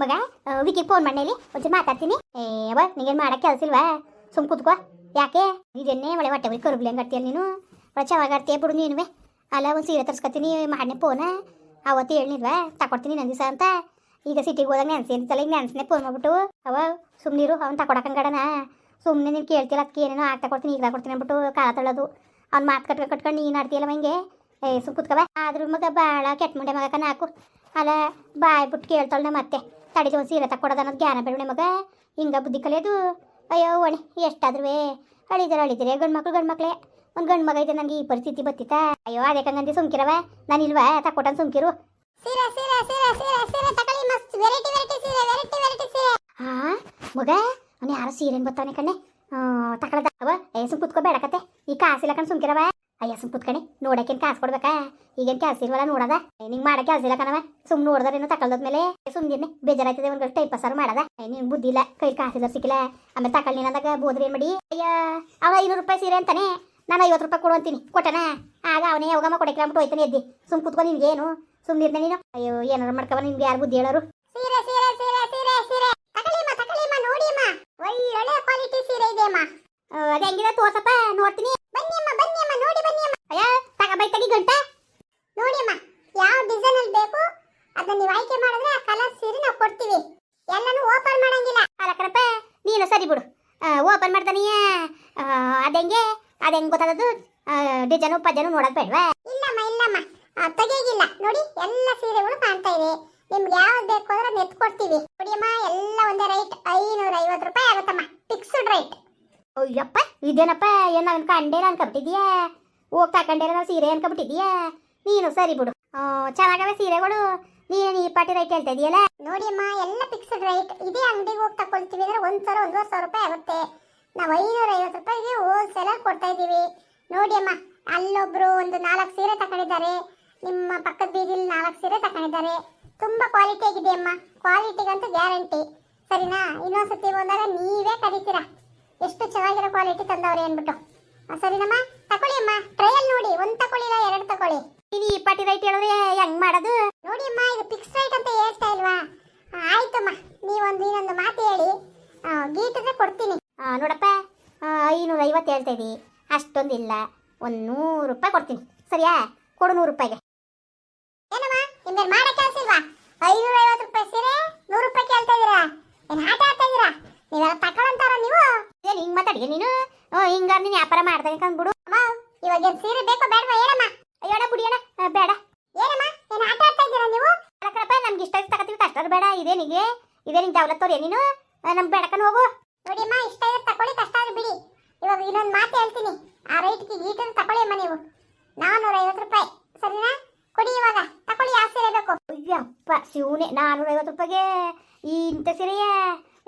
ಮಗ wiki phone ಮಾಡಲಿ ಒಂಚೂರು ಮಾತಾಡ್ತೀನಿ. ಏ ನಿಂಗೇನ್ ಮಾಡಕ್ಕೆ ಕೆಲಸ ಇಲ್ವಾ ಸುಮ್ ಕೂತ್ಕೋ. ಯಾಕೆ? ಇದನ್ನೇ ಒಳ್ಳೆ ಹೊಟ್ಟೆ ಹೋಗಿ ಕರುಬ್ಲಿ ಹಂಗೆ ನೀನು. ಚೆನ್ನಾಗಿ ಆಡ್ತೀಯ ಬಿಡು ನೀನುವೆ. ಅಲ್ಲ, ಒಂದು ಸೀರೆ ತರ್ಸ್ಕೊತೀನಿ ಮಾಡನೆ ಫೋನ ಅವತ್ತು ಹೇಳಿದ್ವಾ ತಕೊಡ್ತೀನಿ ನನ್ನ ಅಂತ. ಈಗ ಸಿಟಿಗೆ ಹೋದಾಗ ನೆನ್ಸಿ ಅಂತಿತ್ತಲ್ಲ, ಈಗ ನೆನ್ಸನೆ ಫೋನ್ ಮಾಡ್ಬಿಟ್ಟು ಅವ ಸುಮ್ಮನಿರು ಅವ್ನು ತಕೊಡಕಂಗಡನ ಸುಮ್ಮನೆ ನೀನು ಕೇಳ್ತಿಲ್ಲ ಅದಕ್ಕೆ ಏನೇನೋ ಆಗ ತಕೊಡ್ತೀನಿ ಈಗ ತಕೊಡ್ತೀನಿ ಅಂದ್ಬಿಟ್ಟು ಕಾಲ ತಳ್ಳೋದು. ಅವ್ನು ಮಾತು ಕಟ್ಕೊಂಡು ಕಟ್ಕೊಂಡು ನೀನು ಆಡ್ತೀಯಲ್ಲ ಹಿಂಗೆ ಏ, ಸುಮ್ ಕುತ್ಕವ ಆದ್ರೂ ಮಗ ಭಾಳ ಕೆಟ್ಟ ಮುಂಡೆ ಮಗ ನಾಕು ಅಲ್ಲ, ಬಾಯ್ ಬಿಟ್ಟು ಕೇಳ್ತಾಳೆ ಮತ್ತೆ. ತಡಿದು ಒಂದು ಸೀರೆ ತಕ್ಕೊಡೋದು ಅನ್ನೋದು ಜ್ಞಾನ ಬೇಡ ಮಗ ಹಿಂಗ ಬುದ್ಧಿ ಕಲಿಯೋದು ಅಯ್ಯೋ ಒಣೆ ಎಷ್ಟಾದ್ರೂ ಅಳಿದ್ರೆ ಅಳಿದ್ರೆ ಗಂಡು ಮಕ್ಳು ಗಂಡು ಮಕ್ಳೇ. ಒಂದು ಗಂಡು ಮಗ ಇದೆ ನನಗೆ ಈ ಪರಿಸ್ಥಿತಿ ಬತ್ತಿತ್ತಾ ಅಯ್ಯೋ ಅದಕ್ಕಂಗಂದಿ ಸುಮ್ಕಿರವ. ನಾನು ಇಲ್ವಾ? ತಕ್ಕೊಟ್ಟನ್ ಸುಮ್ಕಿರು. ಸೀರೆ ಸೀರೆ ಸೀರೆ ಸೀರೆ ಸೀರೆ ತಕೊಳ್ಳಿ ಮಸ್ತ್. ವೆರೈಟಿ ವೆರೈಟಿ ಸೀರೆ ವೆರೈಟಿ ವೆರೈಟಿ ಸೀರೆ. ಹಾ ಮಗ ಅವ್ನು ಯಾರೋ ಸೀರೆ ಬರ್ತಾವನೆ ಕಣ್ಣೆ. ತಕಳದ. ಅವ ಏ ಸುಮ್ ಕುತ್ಕೋ ಬೇಡಕತ್ತೆ ಈ ಕಾಸಿಲ್ಲ ಕಣ್ ಸುಮ್ಕಿರವ. ಅಯ್ಯ ಸುಮ್ ಕುತ್ಕಣಿ. ನೋಡಕ್ಕೇನು ಕಾಸು ಕೊಡ್ಬೇಕಾ? ಈಗೇನು ಕೆಲಸ ಇಲ್ವಲ್ಲ ನೋಡದ? ನಿಂಗೆ ಮಾಡಕ್ಕೆ ಕೆಲಸ ಇಲ್ಲ ಕಣವ ಸುಮ್ ನೋಡ್ದಾರೇನು ತಕೊಳ್ದ್ಮೇಲೆ ಸುಮ್ಮನೆ ಬೇಜಾರಾಯ್ತದೆ ಒಂದು ಟೈಪ್ ಸರ್ ಮಾಡದ. ನೀನು ಬುದ್ಧಿ ಇಲ್ಲ. ಕೈ ಕಾಸಿಲ್ಲ ಸಿಕ್ಕಿಲ್ಲ. ಆಮೇಲೆ ತಕೊಳ್ಳಿ ಅಂದಾಗ ಬೋದ್ರಿ ಏನ್ ಮಾಡಿ? ಅಯ್ಯ ಅವ ಐನೂರು ರೂಪಾಯಿ ಸೀರೆ ಅಂತಾನೆ. ನಾನು ಐವತ್ತು ರೂಪಾಯಿ ಕೊಡು ಅಂತೀನಿ. ಕೊಟ್ಟನ? ಆಗ ಅವನೇ ಯಾವಾಗಮ್ಮ ಕೊಡಕ್ಕೆ ಅಂದ್ಬಿಟ್ಟು ಹೋಯ್ತಾನೆ ಎದ್ದಿ. ಸುಮ್ ಕುತ್ಕೊ ನಿನ್ಗೇನು ಸುಮ್ನಿರ್ನೆ ನೀನು. ಅಯ್ಯೋ ಏನಾರು ಮಾಡ್ಕವ ನಿನ್ಗೆ ಯಾರು ಬುದ್ಧಿ ಹೇಳೋರು? ಸೀರೆ ಸೀರೆ ಸೀರೆ ಸೀರೆ ಸೀರೆ. ತಕೊಳ್ಳಿಮ್ಮ ತಕೊಳ್ಳಿಮ್ಮ ನೋಡಿಮ್ಮ. ಒಳ್ಳೆ ಕ್ವಾಲಿಟಿ ಸೀರೆ ಇದೆಯಮ್ಮ ಅದೇ ಹೆಂಗಿದೆ ತೋರ್ಸಪ್ಪ? ನೋಡ್ತೀನಿ ಬನ್ನಿ ಅಮ್ಮ ಬನ್ನಿ ಅಮ್ಮ ನೋಡಿ ಬನ್ನಿ ಅಮ್ಮ ಅಯ್ಯ ತಗ ಬೈ ತಗಿ ಗಂಟ ನೋಡಿ ಅಮ್ಮ ಯಾವ ಡಿಸೈನ್ ಅಲ್ಲಿ ಬೇಕು ಅದನ್ನ ನೀವು ಆಯ್ಕೆ ಮಾಡಿದ್ರೆ ಆ ಕಲರ್ ಸೀರೆ ನಾವು ಕೊಡ್ತೀವಿ ಎಲ್ಲಾನು ಓಪನ್ ಮಾಡಂಗಿಲ್ಲ ಅಲ್ಲ ಕಣಪ್ಪ ನೀನು ಸರಿ ಬಿಡು ಓಪನ್ ಮಾಡ್ತಾನೀಯ ಅದೆಂಗೆ ಅದೆಂಗೆ ಗೊತ್ತಾದದು ಡಿಜನು ಪಜನು ನೋಡೋದು ಬೇಡವಾ? ಇಲ್ಲಮ್ಮ ಇಲ್ಲಮ್ಮ. ತೆಗಿಯೋಗಿಲ್ಲ ನೋಡಿ ಎಲ್ಲ ಸೀರೆಗಳು ಕಾಣ್ತಾ ಇದೆ. ನಿಮ್ಗೆ ಯಾವ್ದು ಬೇಕು ಅಂದ್ರೆ ನೆತ್ ಕೊಡ್ತೀವಿ. ನೋಡಿಯಮ್ಮ ಎಲ್ಲ ಒಂದೇ ರೈಟ್ ಐನೂರ ಐವತ್ತು ರೂಪಾಯಿ ಆಗುತ್ತಮ್ಮ. ಫಿಕ್ಸ್ಡ್ ರೈಟ್ ಅಯ್ಯಪ್ಪ ಇದೇನಪ್ಪ? ಏನ್ ನಾನು ಕಂಡೇನ ಅನ್ಕೊಬಿಟ್ಟಿದ್ಯಾ? ಹೋಗ್ ತಕೊಂಡೇನ ನಾವು ಸೀರೆ ಅನ್ಕೊಬಿಟ್ಟಿದ್ಯಾ? ನೀನು ಸರಿ ಬಿಡು. ಚೆನ್ನಾಗವೆ ಸೀರೆಗಳು. ನೀನು ಈ ಪಾಟಿ ರೈಟ್ ಹೇಳ್ತಾ ಇದೆಯಲ್ಲ? ನೋಡಿಯಮ್ಮ ಎಲ್ಲ ಫಿಕ್ಸ್ಡ್ ರೈಟ್ ಇದೇ ಅಂಗಡಿಗೆ ಹೋಗಿ ತಕೊಳ್ತೀವಿ ಅಂದ್ರೆ ಒಂದ್ ಸಾವಿರ ಒಂದೂವರೆ ಸಾವಿರ ರೂಪಾಯಿ ಆಗುತ್ತೆ. ನಾವು ಐನೂರ ಐವತ್ತು ರೂಪಾಯಿಗೆ ಹೋಲ್ಸೇಲ್ ಕೊಡ್ತಾ ನೋಡಿ ಅಮ್ಮ ಅಲ್ಲೊಬ್ರು ಒಂದು ನಾಲ್ಕು ಸೀರೆ ತಗೊಂಡಿದ್ದಾರೆ ನಿಮ್ಮ ಪಕ್ಕದ ಬೀದಿಲಿ ನಾಲ್ಕು ಸೀರೆ ತಗೊಂಡಿದ್ದಾರೆ ತುಂಬ ಕ್ವಾಲಿಟಿ ಆಗಿದೆ ಅಮ್ಮ. ಕ್ವಾಲಿಟಿಗಂತೂ ಗ್ಯಾರಂಟಿ ಸರಿನಾ? ಇನ್ನೊಂದ್ಸತಿ ಬಂದಾಗ ನೀವೇ ಕರೀತೀರಾ? ಎಷ್ಟು ಚೆನ್ನಾಗಿರೋ ಕ್ವಾಲಿಟಿ ತಂದವ್ರೆ ಅಂದ್ಬಿಟ್ಟು. ಸರಿನಮ್ಮ? ತಕೊಳ್ಳಿ ಅಮ್ಮ. ಟ್ರಯಲ್ ನೋಡಿ. ಒಂದ್ ತಕೊಳ್ಳಿಲ್ಲ ಎರಡು ತಕೊಳ್ಳಿ. ನೀನು ಈ ಪಾಟಿ ರೈಟ್ ಹೇಳಿದ್ರೆ ಹೆಂಗ್ ಮಾಡೋದು? ನೋಡಿ ಅಮ್ಮ ಇದು ಫಿಕ್ಸ್ ರೈಟ್ ಅಂತ ಹೇಳ್ತಾ ಇಲ್ವಾ? ಆಯ್ತಮ್ಮ. ನೀವೊಂದು ಇನ್ನೊಂದು ಮಾತು ಹೇಳಿ. ಗೀಟಿದ್ರೆ ಕೊಡ್ತೀನಿ. ನೋಡಪ್ಪ ಐನೂರ ಐವತ್ತು ಹೇಳ್ತಾ ಇದ್ದೀವಿ ಅಷ್ಟೊಂದಿಲ್ಲ ಒಂದು ನೂರು ರೂಪಾಯಿ ಕೊಡ್ತೀನಿ. ಸರಿಯಾ? ಕೊಡು ನೂರು ರೂಪಾಯಿಗೆ. ಏನಮ್ಮ ನಿಮ್ದೇನು ಮಾಡೋ ಕೆಲಸ ಇಲ್ವಾ ಐನೂರ ಐವತ್ತು ರೂಪಾಯಿ ಸೀರೆ ನೂರು ರೂಪಾಯಿ ಕೇಳ್ತಾ ಇದೀರಾ? ಏನು ಆಟ ಆಡ್ತಾ ಇದೀರಾ? ನೀವೆಲ್ಲ ತಗೊಳಂತಾರ ನೀವು? ಏನು ಹಿಂಗೆ ಮಾತಾಡಿ ನೀನು? ಓ ಹಿಂಗ ನೀನು ವ್ಯಾಪಾರ ಮಾಡ್ತಾ ಕಂದ್ಬಿಡು ಅಮ್ಮ ಇವಾಗ ಏನ್ ಸೀರೆ ಬೇಕೋ ಬೇಡವಾ ಹೇಳಮ್ಮ. ಅಯ್ಯೋಣ ಬುಡಿಯಣ ಬೇಡ. ಏನಮ್ಮ ಏನು ಆಟ ಆಡ್ತಾ ಇದ್ದೀರಾ ನೀವು? ರೂಪಾಯಿ ನಮ್ಗೆ ಇಷ್ಟ ತಗೋತೀವಿ ಕಷ್ಟ ಬೇಡ. ಇದೇನಿಗೆ? ಇದೇನಿಗೆ ದೌಲತ್ತವ್ರಿ ನೀನು? ನಮ್ ಬೇಡಕನ್ ಹೋಗು. ನೋಡಿಯಮ್ಮ ಇಷ್ಟ ಇದ್ರೆ ತಕೊಳ್ಳಿ ಕಷ್ಟ ಆದ್ರೆ ಬಿಡಿ. ಇವಾಗ ಇನ್ನೊಂದು ಮಾತು ಹೇಳ್ತೀನಿ. ಆ ರೈಟ್ಗೆ ಗೀಟರ್ ತಕೊಳ್ಳಿ ಅಮ್ಮ ನೀವು. ನಾನ್ನೂರ ಐವತ್ತು ರೂಪಾಯಿ. ಸರಿನಾ? ಕೊಡಿ ಇವಾಗ. ತಕೊಳ್ಳಿ ಯಾವ ಸೀರೆ ಬೇಕು. ಅಯ್ಯಪ್ಪ ಶಿವನೇ ನಾನ್ನೂರ ಐವತ್ತು ರೂಪಾಯಿಗೆ ಈ ಇಂಥ ಸೀರೆಯ?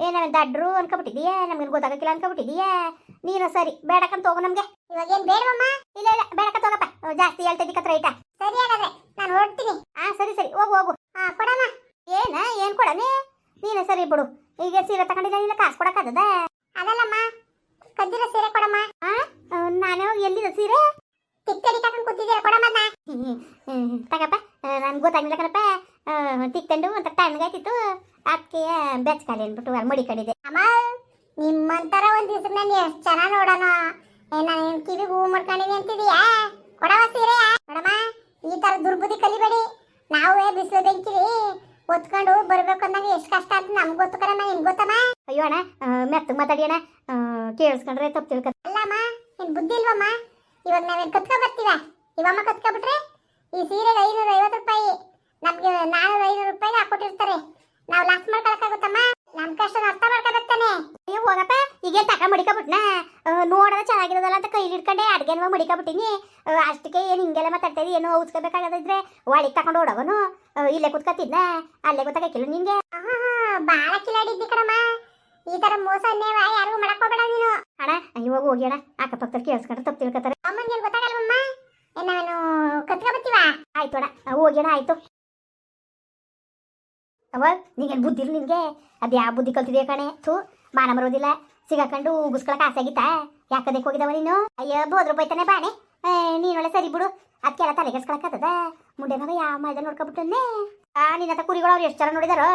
ಏನ ದಡ್ರು ಅನ್ಕೊಬಿಟ್ಟಿದೀಯಾ ನಮ್ಗೆ ಗೊತ್ತಾಗಕ್ಕಿಲ್ಲ ಅನ್ಕೊಬಿಟ್ಟಿದೀಯಾ ನೀನು ಸರಿ ಬೇಡಕ್ಕಂತ ಹೋಗು ನಮಗೆ. ಇವಾಗ ಏನು ಬೇಡವಮ್ಮ ಇಲ್ಲ ಇಲ್ಲ ಬೇಡಕಂತ ಹೋಗಪ್ಪ ಜಾಸ್ತಿ ಹೇಳ್ತಾ ಇದ್ದೀಕ ರೈಟ ಸರಿ ಹಾಗಾದ್ರೆ ನಾನು ಹೊರಡ್ತೀನಿ. ಹಾ ಸರಿ ಸರಿ ಹೋಗು ಹೋಗು. ಹಾ ಕೊಡಮ್ಮ. ಏನ ಏನು ಕೊಡನೆ ನೀನು ಸರಿ ಬಿಡು. ಈಗ ಸೀರೆ ತಗೊಂಡಿಲ್ಲ ಇಲ್ಲ ಕಾಸು ಕೊಡಕ್ಕಾಗದ ಅದಲ್ಲಮ್ಮ ಕದ್ದಿರೋ ಸೀರೆ ಕೊಡಮ್ಮ. ನಾನು ಎಲ್ಲಿದ ಸೀರೆ? ತಿಕ್ಕಡಿ ತಗೊಂಡು ಕೂತಿದ್ದೀರ ಕೊಡಮ್ಮ ತಗಪ್ಪ. ನನ್ಗೆ ಗೊತ್ತಾಗಿಲ್ಲ ಕಣಪ್ಪ. ತಿಕ್ತಂಡು ಅಂತ ತಣ್ಣಗಾಯ್ತಿತ್ತು ಅದಕ್ಕೆ ಬೆಚ್ಚಕಾಲಿ ಅಂದ್ಬಿಟ್ಟು ಮುಡಿ ಕಡಿದೆ. ಅಮ್ಮ ನಿಮ್ಮಂತರ ಒಂದ್ ದಿವಸ ನಾನು ಎಷ್ಟು ಚೆನ್ನಾಗಿ ನೋಡೋಣ? ನಾನು ಕಿವಿಗೆ ಹೂ ಮಾಡ್ಕೊಂಡಿನಿ ಅಂತಿದೀಯಾ? ಕೊಡವ ಸೀರೆ. ನೋಡಮ್ಮ ಈ ತರ ದುರ್ಬುದ್ಧಿ ಕಲಿಬೇಡಿ. ನಾವೇ ಬಿಸಿಲು ಬೆಂಕಿಲಿ ಒತ್ಕೊಂಡು ಬರ್ಬೇಕು ಅಂದಾಗ ಎಷ್ಟು ಕಷ್ಟ ಅಂತ ನಮ್ಗೆ ಗೊತ್ತು ನಾ ನಿಮ್ಗೆ ಗೊತ್ತಮ್ಮ ಅಯ್ಯೋ ಅಣ್ಣ ಮೆತ್ತಗೆ ಮಾತಾಡಿ ಅಣ್ಣ. ಕೇಳಿಸ್ಕೊಂಡ್ರೆ ತಪ್ಪು ತಿಳ್ಕ ಅಲ್ಲಮ್ಮ ನಿನ್ ಬುದ್ಧಿ ಇಲ್ವಮ್ಮ? ಇವಾಗ ನಾವೇನು ಕತ್ಕೊ ಬರ್ತೀವ? ಇವಮ್ಮ ಕತ್ಕೊಬಿಟ್ರೆ ಈ ಸೀರೆಗೆ ಐನೂರ ಐವತ್ತು ರೂಪಾಯಿ ನಮ್ಗೆ ನಾನೂರ ಐನೂರು ರೂಪಾಯಿಗೆ ಹಾಕೊಟ್ಟಿರ್ತಾರೆ. ನಾವು ಲಾಸ್ ಮಾಡ್ಕೊಳಕ್ಕಾಗುತ್ತಮ್ಮ ನಮ್ ಕಷ್ಟ ಅರ್ಥ ಮಾಡ್ಕೊಬೇಕ್ತಾನೆ ಹೋಗಪ್ಪ ಈಗ ತಕ ಮಡಿಕೊಬಿಟ್ನ? ನೋಡೋದ ಚೆನ್ನಾಗಿರೋದಲ್ಲ ಅಂತ ಕೈಲಿ ಇಟ್ಕೊಂಡೆ ಅಡ್ಗೆನವ ಮಡಿಕೊಬಿಟ್ಟಿನಿ. ಅಷ್ಟಕ್ಕೆ ಏನು ಹಿಂಗೆಲ್ಲ ಮಾತಾಡ್ತಾ ಇದೀನಿ ಏನೋ ಔಸ್ಕೋಬೇಕಾಗದಿದ್ರೆ ಒಳಗೆ ತಕೊಂಡು ಓಡೋವನು ಇಲ್ಲೇ ಕುತ್ಕೊತಿದ್ನ ಅಲ್ಲೇ ಗೊತ್ತಾಗಿಲ್ಲ ನಿಂಗೆ. ಬಾಳ ಕಿಲಾಡಿದ್ದಿ ಕಣಮ್ಮ. ಈ ತರ ಮೋಸ ಅನ್ಯಾಯ ಯಾರಿಗೂ ಮಾಡಕ್ ಹೋಗಬೇಡ ನೀನು. ಅಣ್ಣ ಇವಾಗ ಹೋಗಿ ಅಣ್ಣ ಅಕ್ಕಪಕ್ಕದಲ್ಲಿ ಕೇಳಿಸ್ಕೊಂಡ್ರೆ ತಪ್ಪು ತಿಳ್ಕೊತಾರೆ. ಅಮ್ಮಂಗೆ ಗೊತ್ತಾಗಲ್ವಮ್ಮ? ನಾವೇನು ನಾನು ಬರ್ತೀವ ಆಯ್ತು ಅಣ್ಣ ಹೋಗಿ ಅಣ್ಣ ಆಯ್ತು. ಅವ ನಿಂಗೇನು ಬುದ್ಧಿ ಇಲ್ಲ ನಿನಗೆ? ಅದು ಯಾವ ಬುದ್ಧಿ ಕಲ್ತಿದ್ಯಾ ಕಣೆ? ಥೂ ಮಾನ ಬರೋದಿಲ್ಲ ಸಿಗಾಕೊಂಡು ಉಗಿಸ್ಕೊಳಕ್ ಆಸೆ ಆಗಿತ್ತಾ? ಯಾಕದಕ್ಕೆ ಹೋಗಿದವ ನೀನು? ಅಯ್ಯೋ ಬೋದ್ರು ಬೈತಾನೆ ಬಾಣೆ. ಏ, ನೀನೊಳ್ಳೆ ಸರಿ ಬಿಡು. ಅದಕ್ಕೆಲ್ಲ ತಲೆ ಕೆಸ್ಕೊಳಕತ್ತದ ಮುಂಡೆ ಮಗ ಯಾವ ಮೈದ ನೋಡ್ಕೊಬಿಟ್ಟನ್ನೇ ಆ ನಿನ್ನ ಕುರಿಗಳು ಅವ್ರು ಎಷ್ಟು ಜನ ನೋಡಿದಾರೋ?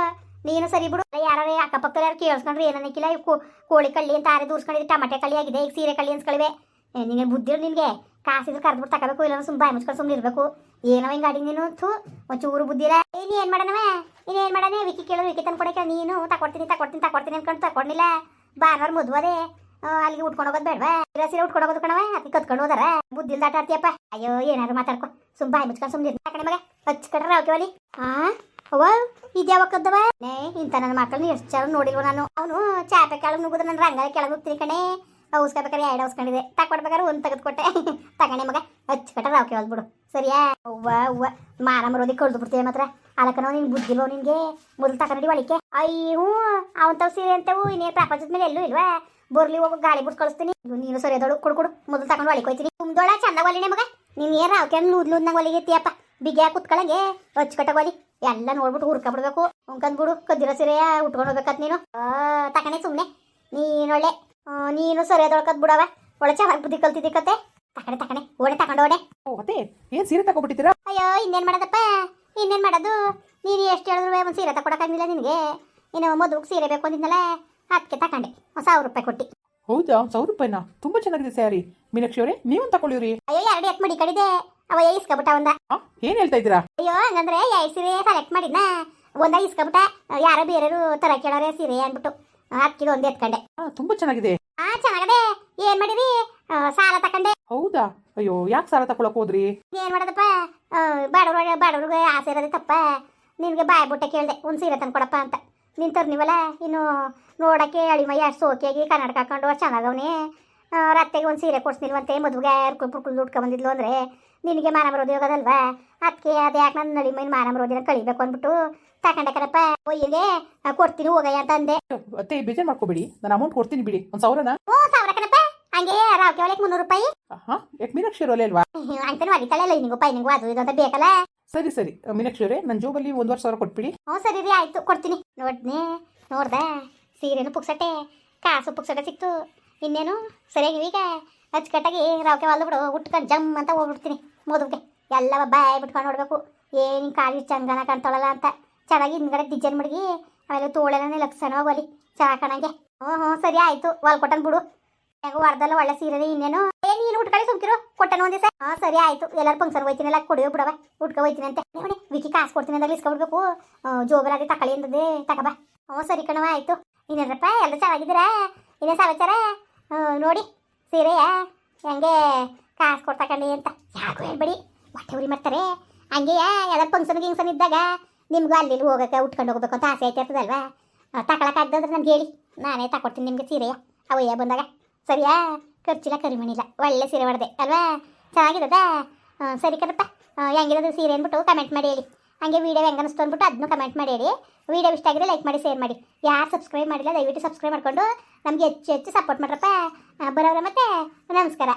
ನೀನು ಸರಿ ಬಿಡು. ಯಾರು ಅಕ್ಕಪಕ್ಕ ಯಾರು ಕೇಳಿಸ್ಕೊಂಡ್ರೆ ಏನನ್ನಕ್ಕಿಲ್ಲ ಇವು ಕೋಳಿ ಕಳ್ಳಿ ಅಂತ ಆರೆ ದೂರ್ಸ್ಕೊಂಡಿದ್ದು ಟಮಾಟೆ ಕಳ್ಳಿ ಆಗಿದೆ. ಈಗ ಸೀರೆ ಕಳ್ಳಿ ಅನ್ಸ್ಕೊಳಿವೆ. ನಿನಗೆ ಬುದ್ಧಿ ನಿನಗೆ. ಕರ್ದು ಬಿಟ್ಟು ತಗೋಬೇಕು ಇಲ್ಲ ಸುಮ್ಮ ಬಾಯಿ ಮುಚ್ಕೊಂಡು ಸುಮ್ಮನೆ ಇರಬೇಕು. ಏನೋ ಹಿಂಗೆ ಗಾಡಿ ನೀನು? ಥೂ ಒಂಚೂರು ಬುದ್ಧಿ ಇಲ್ಲ ಏ, ನೀ ಏನು ಮಾಡನವ ನೀನು ಏನು ಮಾಡೋಣ? ವಿಕಿ ಕೇಳೋ ವಿಕಿ ತಂದು ಕೊಡಕ್ಕೆ ನೀನು. ತಕೊಡ್ತೀನಿ ತಕೊಡ್ತೀನಿ ತಕೊಡ್ತೀನಿ ಅನ್ಕೊಂಡು ತಗೊಂಡಿಲ್ಲ ಭಾನುವಾರ ಮುದ್ವದೆ ಅಲ್ಲಿಗೆ ಉಟ್ಕೊಂಡು ಹೋಗೋದು ಬೇಡವಾ? ಸೀರೆ ಉಟ್ಕೊಂಡು ಹೋಗೋದು ಕಣವ ಅದಕ್ಕೆ ಕತ್ಕೊಂಡು ಹೋದಾರ? ಬುದ್ಧಿಲ್ ದಾಟಾಡ್ತೀಯಪ್ಪ. ಅಯ್ಯೋ, ಏನಾದ್ರು ಮಾತಾಡ್ಕೊ. ಸುಮ್ ಬಾಯಿ ಮುಚ್ಕೊಂಡು ಸುಮ್ಮನೆ ಕಣೆ ಮಗ ಹಚ್ಕೊಂಡ್ರೆ ಕಡ್ರ ರಾವ್ಕಿವಲ್ಲಿ ಆ, ಅವ್ವ ಇದ್ಯಾವ ಕದ್ದವ? ನೇ ಇಂಥ ನನ್ನ ಮಕ್ಕಳನ್ನ ಎಷ್ಟು ಚಲೋ ನೋಡಿಲ್ವ ನಾನು. ಅವನು ಚಾಪೆ ಕೆಳಗೆ ನುಗ್ಗುದ ನನ್ನ ರಂಗ ಕೆಳಗೆ ಹೋಗ್ತೀನಿ ಕಣೆ. ಹೌಸ್ಕೊಬೇಕಾರೆ ಎರಡು ಔಸ್ಕೊಂಡಿದೆ ತಕೊಡ್ಬೇಕಾರೆ ಒಂದು ತೆಗೆದುಕೊಟ್ಟೆ ತಗಣೆ ಮಗ, ಹಚ್ಚ ಕಟ್ಟ ರಾವ್ಕೆ ಬಿಡು. ಸರಿಯಾ? ಅವ್ವ ಅವ್ವ ಮಾರ ಮರೋದಿ ಕಳ್ದು ಬಿಡ್ತೀವಿ ಮಾತ್ರ. ಅಲಕನೋ ನಿನ್ ಬುದ್ಧಿಲ್ವ ನಿನ್ಗೆ? ಮೊದಲು ತಕೊಂಡಿ ಒಳಿಕೆ ಅಯ್ಯೋ ಹ್ಞೂ ತಾವ್ ಸೀರೆ ಅಂತವು ಇನ್ನೇನು ಪ್ರಪಂಚದ ಮೇಲೆ ಎಲ್ಲೂ ಇಲ್ವಾ? ಬರ್ಲಿ ಹೋಗೋ ಗಾಳಿ ಬಿಡ್ಸ್ ಕಳಿಸ್ತೀನಿ. ನೀನು ಸರಿ ಅದೋಳು ಕೊಡು ಕೊಡು ಮೊದಲು ತಕೊಂಡು ಒಳಗೆ ಹೋಯ್ತೀನಿ. ತುಂಬದೊಳ ಚಂದ ಒಲಿನೆ ಮಗ. ನೀನು ಏನ್ ರಾವ್ಕೆ ಲೂದ್ ಲೂದ್ನಾಗ ಒಲಿಗೆತ್ತೀಯಪ್ಪ ಬಿಗಿಯ ಕುತ್ಕೊಳಂಗೆ ಅಚ್ಚುಕಟ್ಟಾಗ ಒಲಿ. ಎಲ್ಲ ನೋಡ್ಬಿಟ್ಟು ಹುರ್ಕ ಬಿಡ್ಬೇಕು. ಉಂಕಂದ್ಬಿಡು ಕದ್ದಿರೋ ಸೀರೆ ಉಟ್ಕೊಂಡು ಹೋಗ್ಬೇಕತ್ ನೀನು. ಆ, ತಕಣೆ ಸುಮ್ಮನೆ ನೀನೊಳ್ಳೆ ಒಳ್ಳೆ ನೀನು ಸರಿ ಅದೊಳ್ಕದ್ ಬಿಡವ. ಒಳ್ಳೆ ಚೆನ್ನಾಗಿ ಬುದ್ಧಿ ಕಲ್ತಿದ್ದಿ ಕತೆ. ತಕಣೆ ತಕಣೆ ಓಡೆ ತಕೊಂಡು ಓಡೆ ಓ ಏನ್ ಸೀರೆ ತಗೊಬಿಟ್ಟಿದ್ದೀರಾ ಅಯ್ಯೋ ಇನ್ನೇನ್ ಮಾಡೋದಪ್ಪ? ಇನ್ನೇನ್ ಮಾಡೋದು? ನೀನು ಎಷ್ಟು ಹೇಳಿದ್ರು ಒಂದು ಸೀರೆ ತಗೊಳಕ್ಕಾಗಿಲ್ಲ ನಿನಗೆ? ಇನ್ನು ಮದುವೆಗೆ ಸೀರೆ ಬೇಕು ಅಂದಿದ್ದಲ್ಲ ಅದಕ್ಕೆ ತಕೊಂಡೆ. ಒಂದು ಸಾವಿರ ರೂಪಾಯಿ ಕೊಟ್ಟು. ಹೌದಾ? ಸಾವಿರ ರೂಪಾಯಿನಾ? ತುಂಬಾ ಚೆನ್ನಾಗಿದೆ ಸ್ಯಾರಿ. ಮೀನಾಕ್ಷಿ ಅವರೇ ನೀವೊಂದು ತಗೊಳ್ಳಿವ್ರಿ ಅಯ್ಯೋ ಎರಡು ಎತ್ ಮಡಿ ಕಡಿದೆ. ಅವ ಇಸ್ಕೊಬಿಟ್ಟ ಒಂದ. ಏನು ಹೇಳ್ತಾ ಇದ್ದೀರಾ? ಅಯ್ಯೋ ಹಂಗಂದ್ರೆ ಎರಡು ಸೀರೆ ಸೆಲೆಕ್ಟ್ ಮಾಡಿದ್ನ. ಒಂದ ಇಸ್ಕೊಬಿಟ್ಟ ಯಾರ ಬೇರೆಯವರು ತರ ಕೇಳೋರೆ ಸೀರೆ ಅಂದ್ಬಿಟ್ಟು. ಅದಕ್ಕೆ ಒಂದು ಎತ್ಕೊಂಡೆ ತುಂಬಾ ಚೆನ್ನಾಗಿದೆ. ಆ ಚೆನ್ನಾಗದೆ. ಏನ್ ಮಾಡಿರಿ ಸಾಲ ತಕೊಂಡೆ. ಹೌದಾ? ಅಯ್ಯೋ ಯಾಕೆ ಸಾಲ ತಕೊಳಕ್ ಹೋದ್ರಿ? ಏನ್ ಮಾಡೋದಪ್ಪ? ಬಡವ್ರ ಬಡವ್ರಿಗೆ ಆಸೆ ಇರೋದೇ ತಪ್ಪ. ನಿನ್ಗೆ ಬಾಯಿ ಬುಟ್ಟ ಕೇಳಿದೆ ಒಂದು ಸೀರೆ ತಂದ್ಕೊಡಪ್ಪ ಅಂತ. ನಿಂತರ್ ನೀವಲ್ಲ ಇನ್ನು ನೋಡಕ್ಕೆ ಅಳಿಮಯ್ಯ ಅಷ್ಟು ಸೋಕಿಯಾಗಿ ಕನ್ನಡಕ ಹಾಕೊಂಡು ಚೆನ್ನಾಗವನೇ ರತ್ತೆಗೆ ಒಂದು ಸೀರೆ ಕೊಡ್ಸ್ನಿಲ್ವಂತೆ ಮದುವೆಗೆ ಯಾರು ಪುರ್ಕುಲ್ ದುಡ್ಕ ಬಂದಿದ್ಲು ಅಂದರೆ. ನಿನಗೆ ಮಾನ ಮರೋದಿ ಹೋಗೋದಲ್ವಾ? ಅದಕ್ಕೆ ಅದು ಯಾಕೆ ನನ್ನ ನಳಿಮೈನ ಮಾನ ಮರೋದಿನ ಕಳಿಬೇಕು ಅಂದ್ಬಿಟ್ಟು ತಕೊಂಡೆ ಕಣಪ್ಪ. ಒಯ್ಯಿಗೆ ಕೊಡ್ತೀನಿ ಹೋಗಯ್ಯ ಅಂತ ಅಂದೆ. ಅತ್ತೆ ಬೇಜಾರು ಮಾಡ್ಕೋಬೇಡಿ. ನಾನು ಅಮೌಂಟ್ ಕೊಡ್ತೀನಿ ಬಿಡಿ. ಒಂದು ಸಾವಿರನ? ಓ ಸಾವಿರ ಕಣಪ್ಪ. ಹಂಗೆ ರಾವ್ ಒಳಗೆ ಮುನ್ನೂರು ರೂಪಾಯಿ? ಹಾ ಯಾಕೆ ಮೀನಾಕ್ಷಿ ಅವರಲ್ಲೇ ಅಲ್ವಾ ಅಂತಾನೆ ಹೊಡಿತಾಳೆ ನಿಂಗು ಪೈನಿಂಗು ಅದು ಇದು ಅಂತ ಬೇಕಲ್ಲ? ಸರಿ ಸರಿ. ಮೀನಾಕ್ಷಿ ಅವರೇ ನನ್ನ ಜೋಬಲ್ಲಿ ಒಂದುವರೆ ಸಾವಿರ ಕೊಟ್ಬಿಡಿ. ಹ್ಞೂ ಸರಿ ರೀ ಆಯ್ತು ಕೊಡ್ತೀನಿ. ನೋಡ್ನಿ ನೋಡ್ದೆ. ಸೀರೆನು ಪುಕ್ಸಟ್ಟೆ ಕಾಸು ಪುಕ್ಸಟ್ಟೆ ಸಿಕ್ತು. ಇನ್ನೇನು? ಸರಿಯಾಗಿ ಈಗ ಅಚ್ಚುಕಟ್ಟಾಗಿ ರಾವ್ಕೆ ವಾಲ್ದು ಬಿಡು ಉಟ್ಕೊಂಡು ಜಮ್ ಅಂತ ಹೋಗ್ಬಿಡ್ತೀನಿ ಮೋದಕ್ಕೆ ಎಲ್ಲ ಬಾಯ್ ಬಿಟ್ಕೊಂಡು ನೋಡ್ಬೇಕು. ಏನು ಕಾಲಿ ಚಂಗನ ಕಾಣ್ತಾಳಲ್ಲ ಅಂತ. ಚೆನ್ನಾಗಿ ಹಿಂದ್ಗಡೆ ಡಿಜೈನ್ ಮಡಗಿ ಆಮೇಲೆ ತೋಳೆಲ್ಲ ಲಕ್ಷಣ ಒಲಿ. ಚೆನ್ನಾಗಿ ಕಾಣಂಗೆ. ಹ್ಞೂ ಹ್ಞೂ ಸರಿ ಆಯ್ತು. ವಾಲ್ ಕೊಟ್ಟನ್ ಬಿಡು. ವಾರದಲ್ಲ ಒಳ್ಳೆ ಸೀರೆ ಇನ್ನೇನು? ಏ, ನೀನು ಉಟ್ಕೊಳ್ಳಿ ಸುಮ್ಕಿರು. ಕೊಟ್ಟನು ಒಂದೇ ಹಾಂ, ಸರಿ ಆಯ್ತು. ಎಲ್ಲರೂ ಫಂಕ್ಷನ್ ಹೋಯ್ತೀನಲ್ಲ ಕೊಡಿಯೋ ಬಿಡವ ಉಟ್ಕೊ ಹೋಯ್ತೀನಿ ಅಂತ. ನೋಡಿ ವಿಕಿ ಕಾಸು ಕೊಡ್ತೀನಿ ಅಂದಾಗ ಇಸ್ಕೊಬಿಡ್ಬೇಕು. ಜೋಬರಾಗಿ ತಕಳಿ ಅಂದದೆ ತಗೋಬಾ ಹ್ಞೂ, ಸರಿ ಕಣವ ಆಯ್ತು. ಇನ್ನೇನಪ್ಪ ಎಲ್ಲ ಚೆನ್ನಾಗಿದ್ದೀರಾ? ಇನ್ನೇ ಸಮಾಚಾರ? ನೋಡಿ ಸೀರೆಯ ಹೆಂಗೆ ಕಾಸು ಕೊಡ್ತಕಂಡಿ ಅಂತ. ಯಾಕೋ ಹೇಳ್ಬೇಡಿ, ಹೊಟ್ಟೆ ಉರಿ ಮಾಡ್ತಾರೆ. ಹಂಗೆ ಯಾವ್ದಾರು ಫಂಕ್ಷನ್ ಗಿಂಗ್ಸನ್ ಇದ್ದಾಗ ನಿಮ್ಗೂ ಅಲ್ಲಿ ಹೋಗಕ್ಕೆ ಉಟ್ಕೊಂಡು ಹೋಗ್ಬೇಕು ಅಂತ ಆಸೆ ಆಯ್ತಿರ್ತದಲ್ವಾ ತಗೊಳಕ್ಕಾಗ್ದಂದ್ರೆ ನನಗೆ ಹೇಳಿ. ನಾನೇ ತಗೊಡ್ತೀನಿ ನಿಮಗೆ ಸೀರೆಯ. ಅವಯ್ಯ ಬಂದಾಗ. ಸರಿಯಾ? ಖರ್ಚಿಲ್ಲ ಕರಿಮಣಿಲ್ಲ ಒಳ್ಳೆ ಸೀರೆ ಹೊಡೆದೆ, ಅಲ್ವಾ? ಚೆನ್ನಾಗಿರೋದಾ ಸರಿ ಕರಪ್ಪ. ಹೆಂಗಿರೋದು ಸೀರೆ ಅಂದ್ಬಿಟ್ಟು ಕಮೆಂಟ್ ಮಾಡಿ ಹೇಳಿ. ಹಾಗೆ ವೀಡಿಯೋ ಹೆಂಗೆ ಅನಿಸ್ತು ಅಂದ್ಬಿಟ್ಟು ಅದನ್ನು ಕಮೆಂಟ್ ಮಾಡಿ ಹೇಳಿ. ವೀಡಿಯೋ ಇಷ್ಟ ಆಗಿದ್ರೆ ಲೈಕ್ ಮಾಡಿ ಶೇರ್ ಮಾಡಿ. ಯಾರು ಸಬ್ಸ್ಕ್ರೈಬ್ ಮಾಡಿಲ್ಲ, ದಯವಿಟ್ಟು ಸಬ್ಸ್ಕ್ರೈಬ್ ಮಾಡ್ಕೊಂಡು ನಮಗೆ ಹೆಚ್ಚು ಹೆಚ್ಚು ಸಪೋರ್ಟ್ ಮಾಡ್ರಪ್ಪ. ಬರೋರ ಮತ್ತೆ, ನಮಸ್ಕಾರ.